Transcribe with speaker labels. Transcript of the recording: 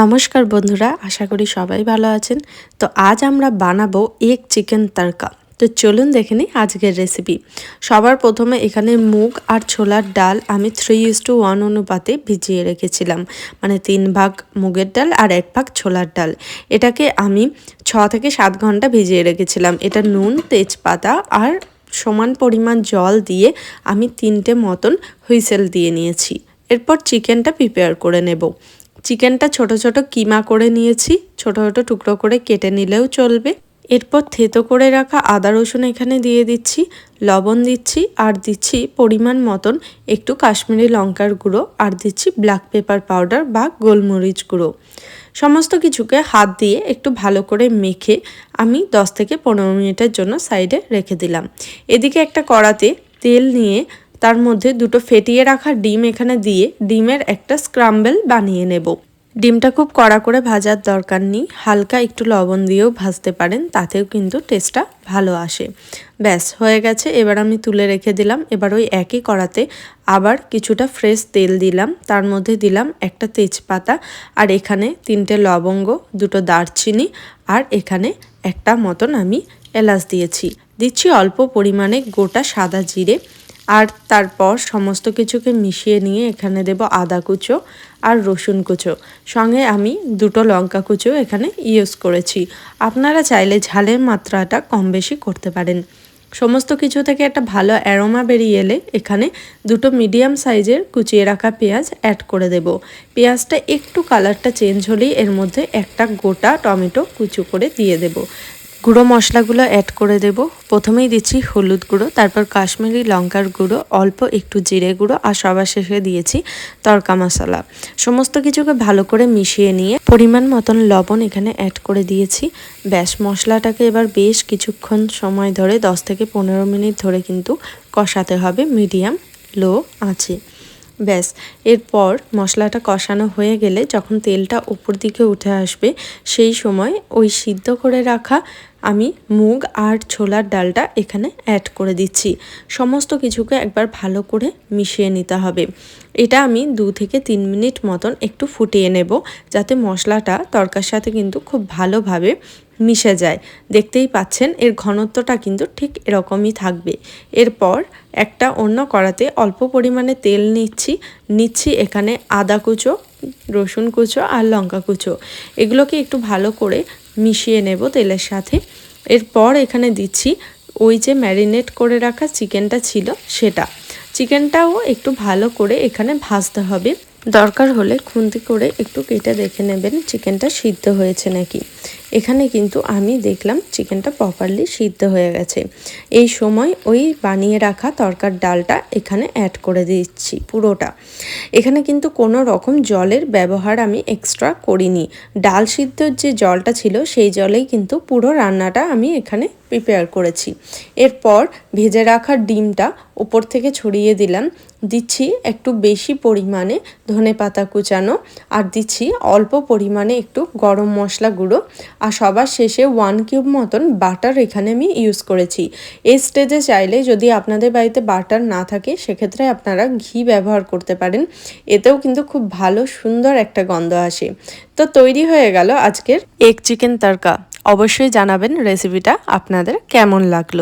Speaker 1: নমস্কার বন্ধুরা, আশা করি সবাই ভালো আছেন। তো আজ আমরা বানাবো এক চিকেন তড়কা। তো চলুন দেখে নিই আজকের রেসিপি সবার প্রথমে এখানে মুগ আর ছোলার ডাল আমি থ্রি ইস টু ওয়ান অনুপাতে ভিজিয়ে রেখেছিলাম। মানে তিন ভাগ মুগের ডাল আর এক ভাগ ছোলার ডাল। এটাকে আমি ছ থেকে সাত ঘণ্টা ভিজিয়ে রেখেছিলাম। এটা নুন, তেজপাতা আর সমান পরিমাণ জল দিয়ে আমি তিনটে মতন হুইসেল দিয়ে নিয়েছি। এরপর চিকেনটা প্রিপেয়ার করে নেব। চিকেনটা ছোট ছোট কিমা করে নিয়েছি। ছোট ছোট টুকরো করে কেটে নিলেও চলবে। এরপর থেতো করে রাখা আদা রসুন এখানে দিয়ে দিচ্ছি, লবণ দিচ্ছি আর দিচ্ছি পরিমাণ মতন একটু কাশ্মীরি লঙ্কার গুঁড়ো আর দিচ্ছি ব্ল্যাক পেপার পাউডার বা গোলমরিচ গুঁড়ো। সমস্ত কিছুকে হাত দিয়ে একটু ভালো করে মেখে আমি 10 থেকে পনেরো মিনিটের জন্য সাইডে রেখে দিলাম। এদিকে একটা কড়াতে তেল নিয়ে তার মধ্যে দুটো ফেটিয়ে রাখা ডিম এখানে দিয়ে ডিমের একটা স্ক্রাম্বেল বানিয়ে নেব। ডিমটা খুব কড়া করে ভাজার দরকার নেই, হালকা একটু লবণ দিয়েও ভাজতে পারেন, তাতেও কিন্তু টেস্টটা ভালো আসে। ব্যাস, হয়ে গেছে, এবার আমি তুলে রেখে দিলাম। এবার ওই একই কড়াতে আবার কিছুটা ফ্রেশ তেল দিলাম। তার মধ্যে দিলাম একটা তেজপাতা আর এখানে তিনটে লবঙ্গ, দুটো দারচিনি আর এখানে একটা মতন আমি এলাচ দিয়েছি। দিচ্ছি অল্প পরিমাণে গোটা সাদা জিরে। আর তারপর সমস্ত কিছুকে মিশিয়ে নিয়ে এখানে দেব আদা কুচো আর রসুন কুচো। সঙ্গে আমি দুটো লঙ্কা কুচো এখানে ইউজ করেছি। আপনারা চাইলে ঝালের মাত্রাটা কম বেশি করতে পারেন। সমস্ত কিছু থেকে একটা ভালো অ্যারোমা বেরিয়ে এলে এখানে দুটো মিডিয়াম সাইজের কুচিয়ে রাখা পেঁয়াজ অ্যাড করে দেব। পেঁয়াজটা একটু কালারটা চেঞ্জ হলেই এর মধ্যে একটা গোটা টমেটো কুচু করে দিয়ে দেব। গুঁড়ো মশলাগুলো অ্যাড করে দেব। প্রথমেই দিচ্ছি হলুদ গুঁড়ো, তারপর কাশ্মীরি লঙ্কার গুঁড়ো, অল্প একটু জিরে গুঁড়ো আর সবার শেষে দিয়েছি তরকা মশলা। সমস্ত কিছুকে ভালো করে মিশিয়ে নিয়ে পরিমাণ মতন লবণ এখানে অ্যাড করে দিয়েছি। ব্যাস, মশলাটাকে এবার বেশ কিছুক্ষণ সময় ধরে 10 থেকে পনেরো মিনিট ধরে কিন্তু কষাতে হবে মিডিয়াম লো আছে ব্যাস, এরপর মশলাটা কষানো হয়ে গেলে যখন তেলটা উপর দিকে উঠে আসবে, সেই সময় ওই সিদ্ধ করে রাখা আমি মুগ আর ছোলার ডালটা এখানে অ্যাড করে দিচ্ছি। সমস্ত কিছুকে একবার ভালো করে মিশিয়ে নিতে হবে। এটা আমি দু থেকে তিন মিনিট মতন একটু ফুটিয়ে নেব যাতে মশলাটা তরকার সাথে কিন্তু খুব ভালোভাবে মিশে যায়। দেখতেই পাচ্ছেন, এর ঘনত্বটা কিন্তু ঠিক এরকমই থাকবে। এরপর একটা অন্য কড়াতে অল্প পরিমাণে তেল নিচ্ছি। নিচ্ছি এখানে আদা কুচো রসুন কুচো আর লঙ্কা কুচো। এগুলোকে একটু ভালো করে মিশিয়ে নেব তেলের সাথে। এরপর এখানে দিচ্ছি ওই যে ম্যারিনেট করে রাখা চিকেনটা ছিল সেটা। চিকেনটাও একটু ভালো করে এখানে ভাজতে হবে। দরকার হলে খুন্তি করে একটু কেটে দেখে নেবেন চিকেনটা সিদ্ধ হয়েছে নাকি। এখানে কিন্তু আমি দেখলাম চিকেনটা প্রপারলি সিদ্ধ হয়ে গেছে। এই সময় ওই বানিয়ে রাখা তরকার ডালটা এখানে অ্যাড করে দিচ্ছি পুরোটা। এখানে কিন্তু কোনো রকম জলের ব্যবহার আমি এক্সট্রা করিনি। ডাল সিদ্ধর যে জলটা ছিল সেই জলেই কিন্তু পুরো রান্নাটা আমি এখানে প্রিপেয়ার করেছি। এরপর ভেজে রাখা ডিমটা উপর থেকে ছড়িয়ে দিলাম। দিচ্ছি একটু বেশি পরিমাণে ধনে পাতা কুচানো আর দিচ্ছি অল্প পরিমাণে একটু গরম মশলা গুঁড়ো। আর সবার শেষে ওয়ান কিউব মতন বাটার এখানে আমি ইউজ করেছি। এই স্টেজে চাইলে যদি আপনাদের বাড়িতে বাটার না থাকে, সেক্ষেত্রে আপনারা ঘি ব্যবহার করতে পারেন। এতেও কিন্তু খুব ভালো সুন্দর একটা গন্ধ আসে। তো তৈরি হয়ে গেল আজকের এগ চিকেন তরকা অবশ্যই জানাবেন রেসিপিটা আপনাদের কেমন লাগল।